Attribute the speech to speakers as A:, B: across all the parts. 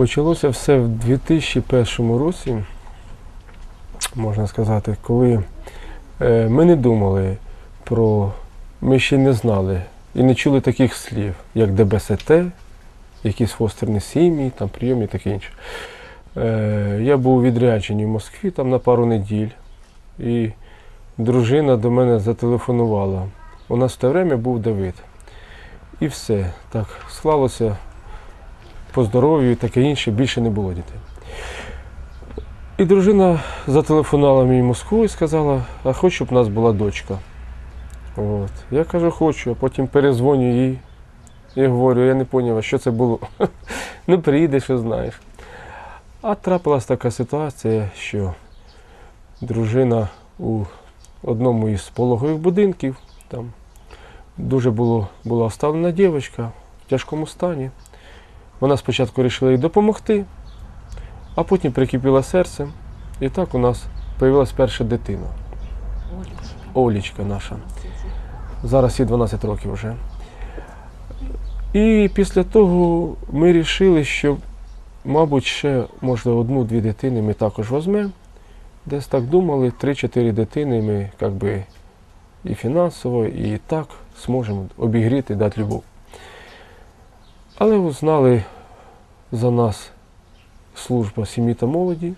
A: Почалося все в 2001 році, можна сказати, коли е, ми не думали про, ми ще не знали і не чули таких слів, як ДБСТ, якісь фостерні сім'ї, там прийом і таке інше. Е, Я був у в Москві там на пару неділь, і дружина до мене зателефонувала. У нас в те время був Давид. І все. Так склалося по здоров'ю і таке інше, більше не було дітей. І дружина зателефонувала мені в Москву і сказала, а хочу, щоб у нас була дочка. От. Я кажу, хочу, а потім перезвоню їй і говорю, я не зрозумів, що це було. ну, приїдеш і знаєш. А трапилась така ситуація, що дружина у одному із пологових будинків, там дуже було, була оставлена дівчинка в тяжкому стані. Вона спочатку вирішила їй допомогти, а потім прикипіла серце. І так у нас з'явилася перша дитина. Олічка наша. Зараз їй 12 років вже. І після того ми вирішили, що, мабуть, ще може одну-дві дитини ми також візьмемо. Десь так думали, 3-4 дитини ми як би, і фінансово, і так зможемо обігріти, дати любов. Але узнали за нас служба сім'ї та молоді,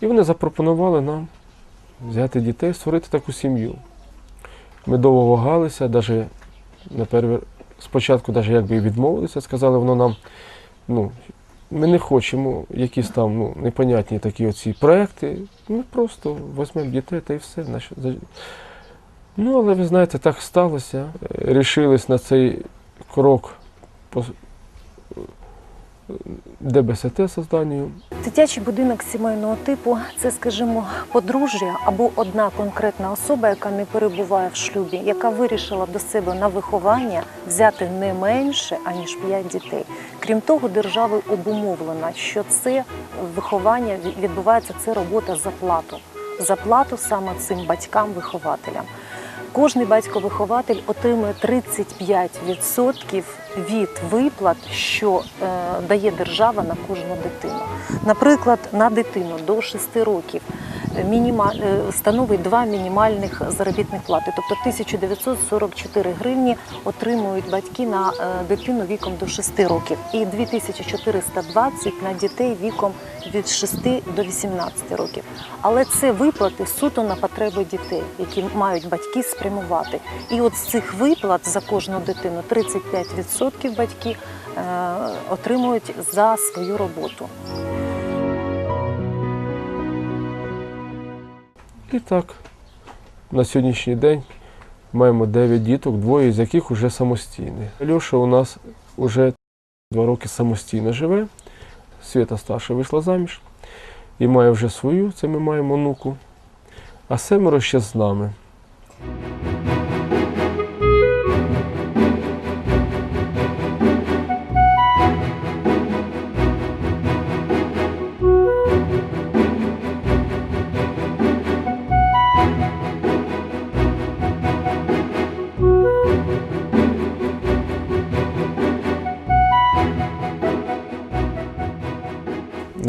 A: і вони запропонували нам взяти дітей, створити таку сім'ю. Ми довго вагалися, навіть на спочатку навіть якби відмовилися, сказали, воно нам, ну, ми не хочемо якісь там ну, непонятні такі оці проекти. Ми просто візьмемо дітей та і все. Ну, але ви знаєте, так сталося. Е, Рішились на цей крок ДБСТ созданню.
B: Дитячий будинок сімейного типу це, скажімо, подружжя або одна конкретна особа, яка не перебуває в шлюбі, яка вирішила до себе на виховання взяти не менше аніж 5 дітей. Крім того, державою обумовлена, що це виховання відбувається це робота за плату. За плату саме цим батькам-вихователям. Кожний батько-вихователь отримує 35% від виплат, що е, дає держава на кожну дитину. Наприклад, на дитину до 6 років мініма, е, становить два мінімальних заробітних плати, тобто 1944 гривні отримують батьки на е, дитину віком до 6 років і 2420 на дітей віком від 6 до 18 років. Але це виплати суто на потреби дітей, які мають батьки спрямувати. І от з цих виплат за кожну дитину 35% батьки е, отримують за свою роботу.
A: І так, на сьогоднішній день маємо 9 діток, двоє з яких вже самостійні. Льоша у нас вже 2 роки самостійно живе. Свята старша вийшла заміж і має вже свою, це ми маємо онуку. А семеро ще з нами.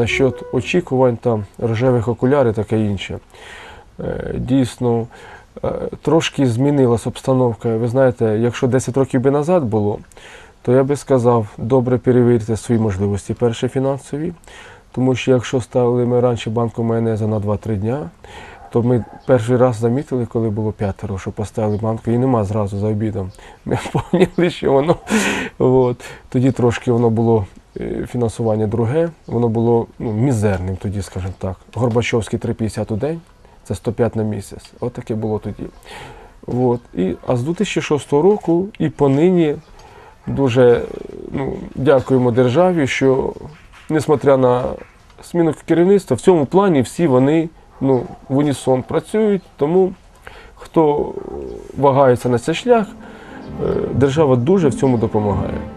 A: Насчет очікувань там, рожевих окулярів, таке інше. Е, Дійсно, е, трошки змінилась обстановка. Ви знаєте, якщо 10 років би назад було, то я би сказав, добре перевірте свої можливості, перше фінансові. Тому що якщо ставили ми раніше банку майонеза на 2-3 дня, то ми перший раз замітили, коли було п'ятеро, що поставили банку, і нема зразу за обідом. Ми поняли, що воно. От. Тоді трошки воно було фінансування друге, воно було ну, мізерним тоді, скажімо так. Горбачовський 3,50 у день, це 105 на місяць. От таке було тоді. От. І, а з 2006 року і понині дуже е, ну, дякуємо державі, що несмотря на зміну керівництва, в цьому плані всі вони ну, в унісон працюють, тому хто вагається на цей шлях, е, держава дуже в цьому допомагає.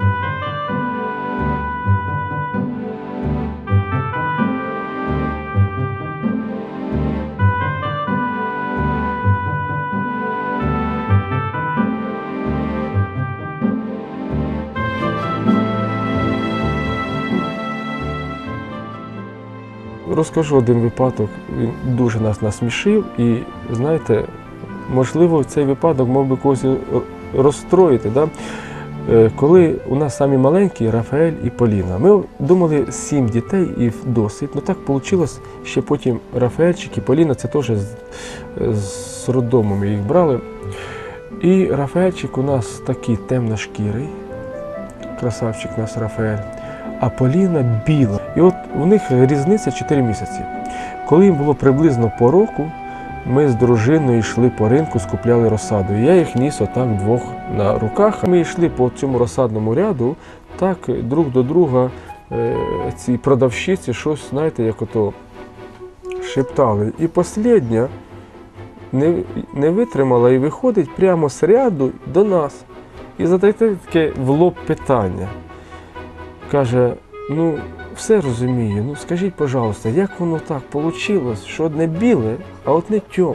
A: Розкажу один випадок. Він дуже нас насмішив, і знаєте, можливо, цей випадок мог би когось розстроїти. Да? Е, Коли у нас самі маленькі Рафаель і Поліна, ми думали сім дітей і досить. Ну так вийшло, ще потім Рафаельчик і Поліна, це теж з, з роддому ми їх брали. І Рафаельчик у нас такий темношкірий, красавчик у нас Рафаель, а Поліна біла. І от у них різниця 4 місяці. Коли їм було приблизно по року, ми з дружиною йшли по ринку, скупляли розсаду. Я їх ніс отак двох на руках. Ми йшли по цьому розсадному ряду, так друг до друга е, ці продавщиці щось, знаєте, як ото шептали. І послідня не, не витримала і виходить прямо з ряду до нас. І задає таке в лоб питання. Каже: ну, все розумію, ну скажіть, пожалуйста, як воно так вийшло, що одне біле, а одне темне?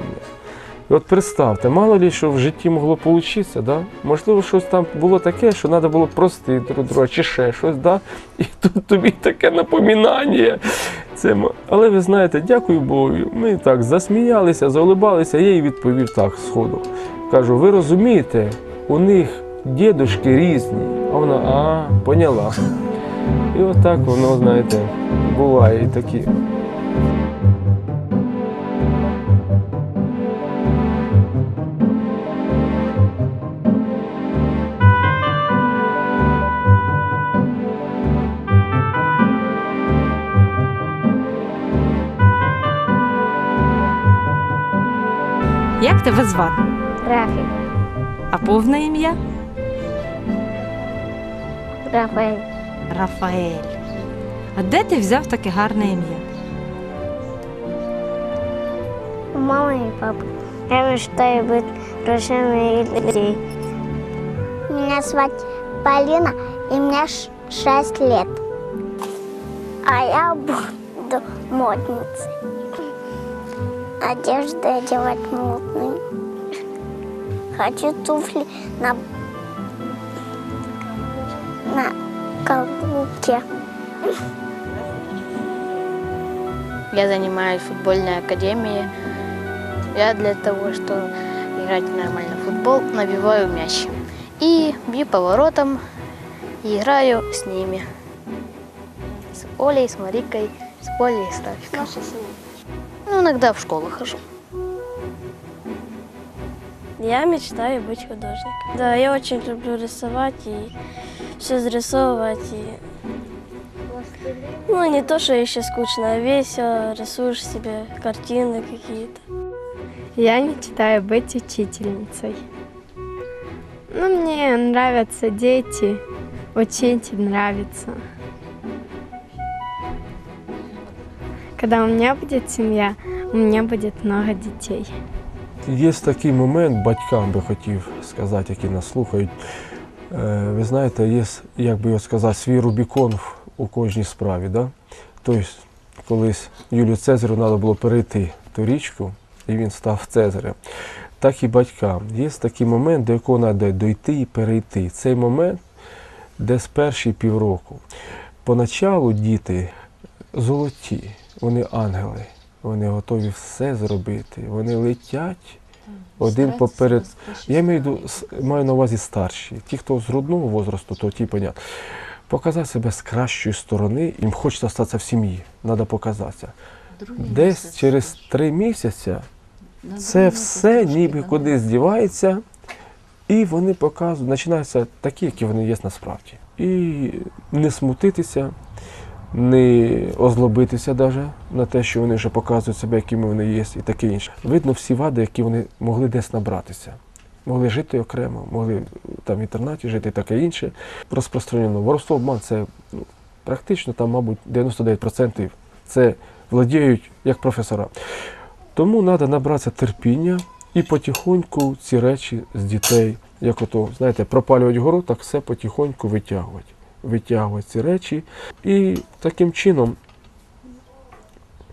A: І от представте, мало ли що в житті могло получитися, да? можливо, щось там було таке, що треба було простити друг друга, чи ще щось, да? і тут тобі таке напоминання. Це, але ви знаєте, дякую Богу, ми так засміялися, заулибалися, я їй відповів так сходу. Кажу, ви розумієте, у них дідушки різні, а вона, а, поняла. І отак воно, знаєте, буває і такі.
C: Як тебе звати?
D: Рафик,
C: А повне ім'я?
D: Рафаэль,
C: Рафаель. А де ти взяв таке гарне ім'я?
D: у мамы и папы. Я мечтаю быть друзьями людей. Меня звать Полина, и мне 6 лет. А я буду модницей. Одежду одевать модную. Хочу туфли на, на каблуке.
E: Я занимаюсь в футбольной академии. Я для того, чтобы играть нормально в футбол, набиваю мяч. И бью поворотом и играю с ними. С Олей, с Марикой, с Полей с Рафиком. Ну, иногда в школу хожу.
F: Я мечтаю быть художником. Да, я очень люблю рисовать и все зарисовывать. И... Ну, не то, что еще скучно, а весело, рисуешь себе картины какие-то.
G: Я мечтаю быть учительницей. Ну, мне нравятся дети, учить нравится. Когда у меня будет семья, у меня будет много детей.
A: Є такий момент, батькам би хотів сказати, які нас слухають. Е, Ви знаєте, є, як би його сказати, свій Рубікон у кожній справі. Да? Тобто, колись Юлію Цезарю треба було перейти ту річку, і він став Цезарем. Так і батькам. Є такий момент, до якого треба дойти і перейти. Цей момент десь перші півроку. Поначалу діти золоті, вони ангели, вони готові все зробити, вони летять один поперед. Я маю, маю на увазі старші. Ті, хто з грудного возрасту, то ті понятно. Показати себе з кращої сторони, їм хочеться статися в сім'ї, треба показатися. Десь через три місяці це все ніби кудись здівається, і вони показують, починаються такі, які вони є насправді. І не смутитися, не озлобитися навіть на те, що вони вже показують себе, якими вони є, і таке інше. Видно всі вади, які вони могли десь набратися. Могли жити окремо, могли там в інтернаті жити і таке інше. Розпространено. Воровство обман це ну, практично там, мабуть, 99% це владіють як професора. Тому треба набратися терпіння і потихоньку ці речі з дітей, як ото, знаєте, пропалювати гору, так все потихоньку витягувати. Витягувати ці речі. І таким чином,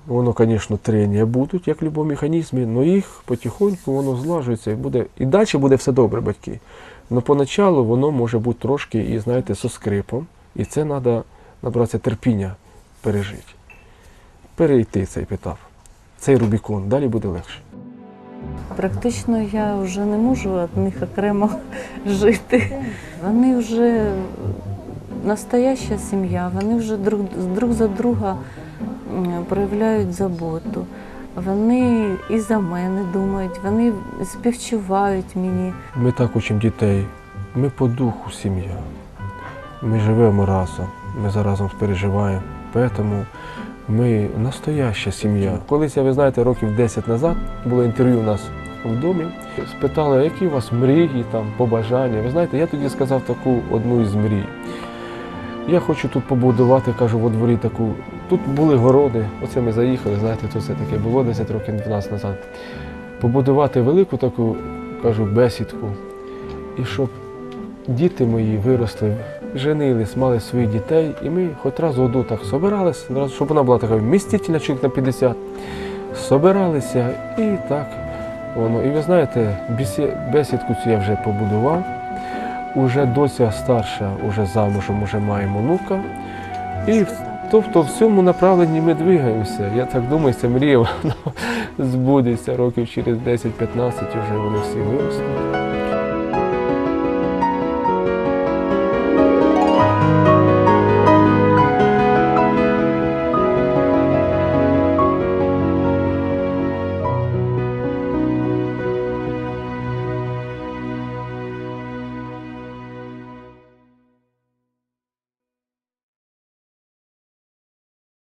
A: воно, звісно, трення будуть, як в будь-якому механізмі, але їх потихоньку воно злажується і буде. І далі буде все добре, батьки. Але поначалу воно може бути трошки, і знаєте, со скрипом. І це треба набратися терпіння пережити. перейти цей етап, цей Рубікон, далі буде легше.
H: Практично я вже не можу від них окремо жити. Вони вже настояща сім'я, вони вже друг, друг за друга проявляють заботу. Вони і за мене думають, вони співчувають мені.
A: Ми так учимо дітей, ми по духу сім'я. Ми живемо разом, ми заразом переживаємо. Тому ми настояща сім'я. Колись, я, ви знаєте, років 10 назад було інтерв'ю у нас в домі. Спитали, які у вас мрії, там, побажання. Ви знаєте, я тоді сказав таку одну із мрій. Я хочу тут побудувати, кажу, во дворі таку. Тут були городи, оце ми заїхали, знаєте, то все таке було 10 років 12 назад. Побудувати велику таку, кажу, бесідку. І щоб діти мої виросли, женились, мали своїх дітей, і ми хоч раз в году так собирались, щоб вона була така вмістительна, чоловік на 50. Собиралися і так воно. І ви знаєте, бесідку цю я вже побудував. Уже дося старша, уже замужем, уже маємо внука. І тобто в цьому направленні ми двигаємося. Я так думаю, ця мрія збудеться років через 10-15, вже вони всі виросли.